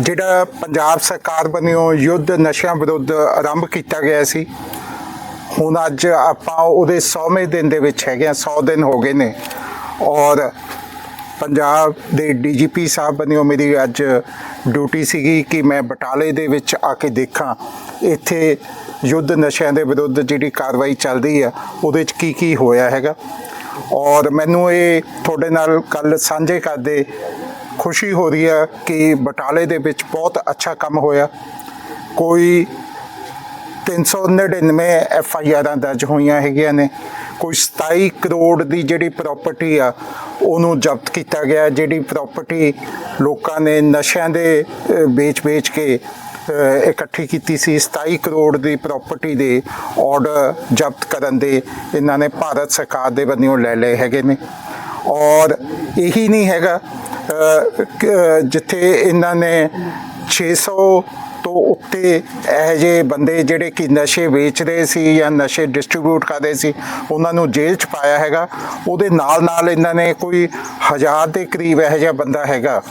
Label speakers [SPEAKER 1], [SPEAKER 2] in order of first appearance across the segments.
[SPEAKER 1] ਜਿਹੜਾ ਪੰਜਾਬ ਸਰਕਾਰ ਵੱਲੋਂ ਯੁੱਧ ਨਸ਼ਿਆਂ ਵਿਰੁੱਧ ਆਰੰਭ ਕੀਤਾ ਗਿਆ ਸੀ, ਹੁਣ ਅੱਜ ਆਪਾਂ ਉਹਦੇ 100ਵੇਂ ਦਿਨ ਦੇ ਵਿੱਚ ਹੈਗੇ ਆ 100 ਦਿਨ ਹੋ ਗਏ ਨੇ। ਔਰ ਪੰਜਾਬ ਦੇ ਡੀਜੀਪੀ ਸਾਹਿਬ ਵੱਲੋਂ ਮੇਰੀ ਅੱਜ ਡਿਊਟੀ ਸੀਗੀ ਕਿ ਮੈਂ ਬਟਾਲੇ ਦੇ ਵਿੱਚ ਆ ਕੇ ਦੇਖਾਂ, ਇੱਥੇ ਯੁੱਧ ਨਸ਼ਿਆਂ ਦੇ ਵਿਰੁੱਧ ਜਿਹੜੀ ਕਾਰਵਾਈ ਚੱਲਦੀ ਆ, ਉਹਦੇ 'ਚ ਕੀ ਕੀ ਹੋਇਆ ਹੈਗਾ। ਔਰ ਮੈਨੂੰ ਇਹ ਤੁਹਾਡੇ ਨਾਲ ਕੱਲ ਸਾਂਝੇ ਕਰਦੇ ਖੁਸ਼ੀ ਹੋ ਰਹੀ ਹੈ ਕਿ ਬਟਾਲੇ ਦੇ ਵਿੱਚ ਬਹੁਤ ਅੱਛਾ ਕੰਮ ਹੋਇਆ। ਕੋਈ 399 ਐਫ ਆਈ ਆਰਾਂ ਦਰਜ ਹੋਈਆਂ ਹੈਗੀਆਂ ਨੇ। ਕੋਈ 27 ਕਰੋੜ ਦੀ ਜਿਹੜੀ ਪ੍ਰਾਪਰਟੀ ਆ, ਉਹਨੂੰ ਜ਼ਬਤ ਕੀਤਾ ਗਿਆ, ਜਿਹੜੀ ਪ੍ਰਾਪਰਟੀ ਲੋਕਾਂ ਨੇ ਨਸ਼ਿਆਂ ਦੇ ਵੇਚ-ਵੇਚ ਕੇ ਇਕੱਠੀ ਕੀਤੀ ਸੀ 27 ਕਰੋੜ ਦੀ ਪ੍ਰਾਪਰਟੀ ਦੇ ਆਰਡਰ ਜ਼ਬਤ ਕਰਨ ਦੇ ਇਹਨਾਂ ਨੇ ਭਾਰਤ ਸਰਕਾਰ ਦੇ ਵੱਲੋਂ ਲੈ ਲਏ ਹੈਗੇ ਨੇ। ਔਰ ਇਹੀ ਨਹੀਂ ਹੈਗਾ ਜਿੱਥੇ ਇਹਨਾਂ ਨੇ 600 ਤੋਂ ਉੱਤੇ ਇਹ ਜਿਹੇ ਬੰਦੇ ਜਿਹੜੇ ਕਿ ਨਸ਼ੇ ਵੇਚ ਰਹੇ ਸੀ ਜਾਂ ਨਸ਼ੇ ਡਿਸਟ੍ਰੀਬਿਊਟ ਕਰਦੇ ਸੀ, ਉਹਨਾਂ ਨੂੰ ਜੇਲ੍ਹ 'ਚ ਪਾਇਆ ਹੈਗਾ। ਉਹਦੇ ਨਾਲ ਨਾਲ ਇਹਨਾਂ ਨੇ ਕੋਈ ਹਜ਼ਾਰ ਦੇ ਕਰੀਬ ਇਹ ਜਿਹਾ ਬੰਦਾ ਹੈਗਾ।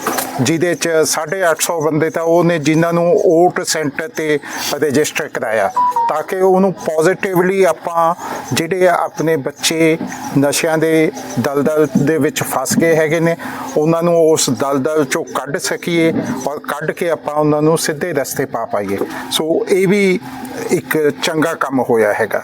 [SPEAKER 1] ਜਿਹਦੇ 'ਚ 850 ਬੰਦੇ ਤਾਂ ਉਹ ਨੇ ਜਿਨ੍ਹਾਂ ਨੂੰ ਓਟ ਸੈਂਟਰ ਤੇ ਰਜਿਸਟਰ ਕਰਾਇਆ ਤਾਂ ਕਿ ਉਹਨੂੰ ਪੋਜ਼ਿਟਿਵਲੀ ਆਪਾਂ ਜਿਹੜੇ ਆਪਣੇ ਬੱਚੇ ਨਸ਼ਿਆਂ ਦੇ ਦਲਦਲ ਦੇ ਵਿੱਚ ਫਸ ਗਏ ਹੈਗੇ ਨੇ, ਉਹਨਾਂ ਨੂੰ ਉਸ ਦਲਦਲ ਚੋਂ ਕੱਢ ਸਕੀਏ ਔਰ ਕੱਢ ਕੇ ਆਪਾਂ ਉਹਨਾਂ ਨੂੰ ਸਿੱਧੇ ਰਸਤੇ ਪਾ ਪਾਈਏ। ਸੋ ਇਹ ਵੀ ਇੱਕ ਚੰਗਾ ਕੰਮ ਹੋਇਆ ਹੈਗਾ।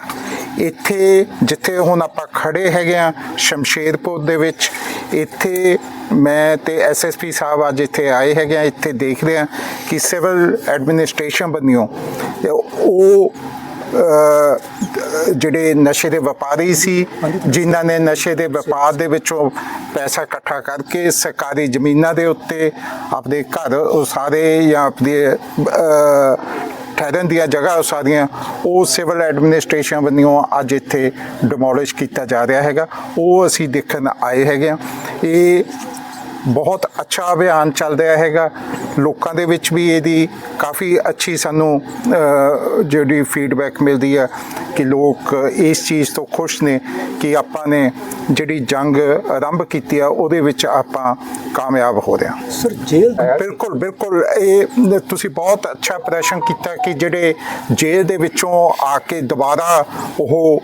[SPEAKER 1] ਇੱਥੇ ਜਿੱਥੇ ਹੁਣ ਆਪਾਂ ਖੜੇ ਹੈਗੇ ਆ, ਸ਼ਮਸ਼ੇਰਪੁਰ ਦੇ ਵਿੱਚ ਇੱਥੇ ਮੈਂ ਤੇ ਐਸਐਸਪੀ ਸਾਹਿਬ ਅੱਜ ਇੱਥੇ ਆਏ ਹੈਗੇ ਆ ਇੱਥੇ ਦੇਖ ਰਹੇ ਆ ਕਿ ਸਿਵਲ ਐਡਮਿਨਿਸਟ੍ਰੇਸ਼ਨ ਬੰਨਿਓ ਉਹ ਜਿਹੜੇ ਨਸ਼ੇ ਦੇ ਵਪਾਰੀ ਸੀ ਜਿਨ੍ਹਾਂ ਨੇ ਨਸ਼ੇ ਦੇ ਵਪਾਰ ਦੇ ਵਿੱਚੋਂ ਪੈਸਾ ਇਕੱਠਾ ਕਰਕੇ ਸਰਕਾਰੀ ਜ਼ਮੀਨਾਂ ਦੇ ਉੱਤੇ ਆਪਣੇ ਘਰ ਉਸਾਰੇ ਜਾਂ ਆਪਣੇ ਠਹਿਰਨ ਦੀਆਂ ਜਗ੍ਹਾ ਸਾਰੀਆਂ, ਉਹ ਸਿਵਲ ਐਡਮਿਨਿਸਟ੍ਰੇਸ਼ਨ ਵੱਲੋਂ ਅੱਜ ਇੱਥੇ ਡਿਮੋਲਿਸ਼ ਕੀਤਾ ਜਾ ਰਿਹਾ ਹੈਗਾ। ਉਹ ਅਸੀਂ ਦੇਖਣ ਆਏ ਹੈਗੇ ਆ ਇਹ ਬਹੁਤ ਅੱਛਾ ਅਭਿਆਨ ਚੱਲ ਰਿਹਾ ਹੈਗਾ। ਲੋਕਾਂ ਦੇ ਵਿੱਚ ਵੀ ਇਹਦੀ ਕਾਫੀ ਅੱਛੀ ਸਾਨੂੰ ਜਿਹੜੀ ਫੀਡਬੈਕ ਮਿਲਦੀ ਹੈ ਕਿ ਲੋਕ ਇਸ ਚੀਜ਼ ਤੋਂ ਖੁਸ਼ ਨੇ ਕਿ ਆਪਾਂ ਨੇ ਜਿਹੜੀ ਜੰਗ ਆਰੰਭ ਕੀਤੀ ਆ ਉਹਦੇ ਵਿੱਚ ਆਪਾਂ ਕਾਮਯਾਬ ਹੋ ਰਹੇ ਹਾਂ।
[SPEAKER 2] ਸਰ ਜੇਲ੍ਹ
[SPEAKER 1] ਬਿਲਕੁਲ ਬਿਲਕੁਲ। ਇਹ ਤੁਸੀਂ ਬਹੁਤ ਅੱਛਾ ਪ੍ਰਸ਼ਨ ਕੀਤਾ ਕਿ ਜਿਹੜੇ ਜੇਲ੍ਹ ਦੇ ਵਿੱਚੋਂ ਆ ਕੇ ਦੁਬਾਰਾ ਉਹ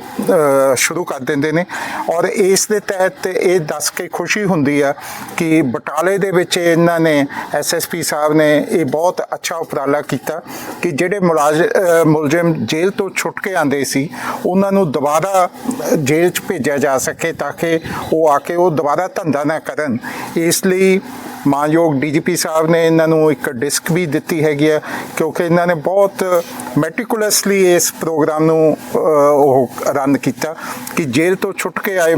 [SPEAKER 1] ਸ਼ੁਰੂ ਕਰ ਦਿੰਦੇ ਨੇ ਔਰ ਇਸ ਦੇ ਤਹਿਤ ਇਹ ਦੱਸ ਕੇ ਖੁਸ਼ੀ ਹੁੰਦੀ ਆ ਕਿ ਬਟਾਲੇ ਦੇ ਵਿੱਚ ਇਹਨਾਂ ਨੇ ਐਸਐਸਪੀ ਸਾਹਿਬ ਸਾਹਿਬ ਨੇ ਇਹ ਬਹੁਤ ਅੱਛਾ ਉਪਰਾਲਾ ਕੀਤਾ ਕਿ ਜਿਹੜੇ ਮੁਲਾਜ਼- ਮੁਲਜ਼ਮ ਜੇਲ੍ਹ ਤੋਂ ਛੁੱਟ ਕੇ ਆਂਦੇ ਸੀ, ਉਹਨਾਂ ਨੂੰ ਦੁਬਾਰਾ ਜੇਲ੍ਹ 'ਚ ਭੇਜਿਆ ਜਾ ਸਕੇ ਤਾਂ ਕਿ ਉਹ ਆ ਕੇ ਉਹ ਦੁਬਾਰਾ ਧੰਦਾ ਨਾ ਕਰਨ। ਇਸ ਲਈ ਮਾਨਯੋਗ ਡੀਜੀਪੀ ਸਾਹਿਬ ਨੇ ਇਹਨਾਂ ਨੂੰ ਇੱਕ ਡਿਸਕ ਵੀ ਦਿੱਤੀ ਹੈਗੀ ਆ ਕਿਉਂਕਿ ਇਹਨਾਂ ਨੇ ਬਹੁਤ ਮੈਟੀਕੂਲਸਲੀ ਇਸ ਪ੍ਰੋਗਰਾਮ ਨੂੰ ਉਹ ਰਨ ਕੀਤਾ ਕਿ ਜੇਲ੍ਹ ਤੋਂ ਛੁੱਟ ਕੇ ਆਏ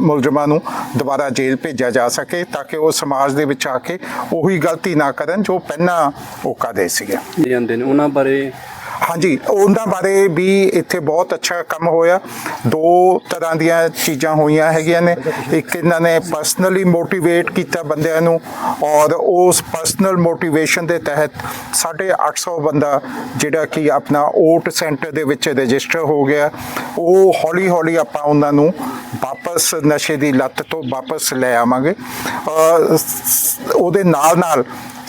[SPEAKER 1] ਮੁਲਜ਼ਮਾਂ ਨੂੰ ਦੁਬਾਰਾ ਜੇਲ੍ਹ ਭੇਜਿਆ ਜਾ ਸਕੇ ਤਾਂ ਕਿ ਉਹ ਸਮਾਜ ਦੇ ਵਿੱਚ ਆ ਕੇ ਉਹੀ ਗਲਤੀ ਨਾ ਕਰਨ ਜੋ ਪਹਿਲਾਂ ਉਹ ਕਰਦੇ ਸੀਗੇ।
[SPEAKER 2] ਜਾਂਦੇ ਨੇ। ਉਹਨਾਂ ਬਾਰੇ
[SPEAKER 1] ਹਾਂਜੀ, ਉਹਨਾਂ ਬਾਰੇ ਵੀ ਇੱਥੇ ਬਹੁਤ ਅੱਛਾ ਕੰਮ ਹੋਇਆ। ਦੋ ਤਰ੍ਹਾਂ ਦੀਆਂ ਚੀਜ਼ਾਂ ਹੋਈਆਂ ਹੈਗੀਆਂ ਨੇ। ਇੱਕ ਇਹਨਾਂ ਨੇ ਪਰਸਨਲੀ ਮੋਟੀਵੇਟ ਕੀਤਾ ਬੰਦਿਆਂ ਨੂੰ ਔਰ ਉਸ ਪਰਸਨਲ ਮੋਟੀਵੇਸ਼ਨ ਦੇ ਤਹਿਤ 850 ਬੰਦਾ ਜਿਹੜਾ ਕਿ ਆਪਣਾ ਓਟ ਸੈਂਟਰ ਦੇ ਵਿੱਚ ਰਜਿਸਟਰ ਹੋ ਗਿਆ। ਉਹ ਹੌਲੀ ਹੌਲੀ ਆਪਾਂ ਉਹਨਾਂ ਨੂੰ ਵਾਪਸ ਨਸ਼ੇ ਦੀ ਲੱਤ ਤੋਂ ਵਾਪਸ ਲੈ ਆਵਾਂਗੇ। ਉਹਦੇ ਨਾਲ ਨਾਲ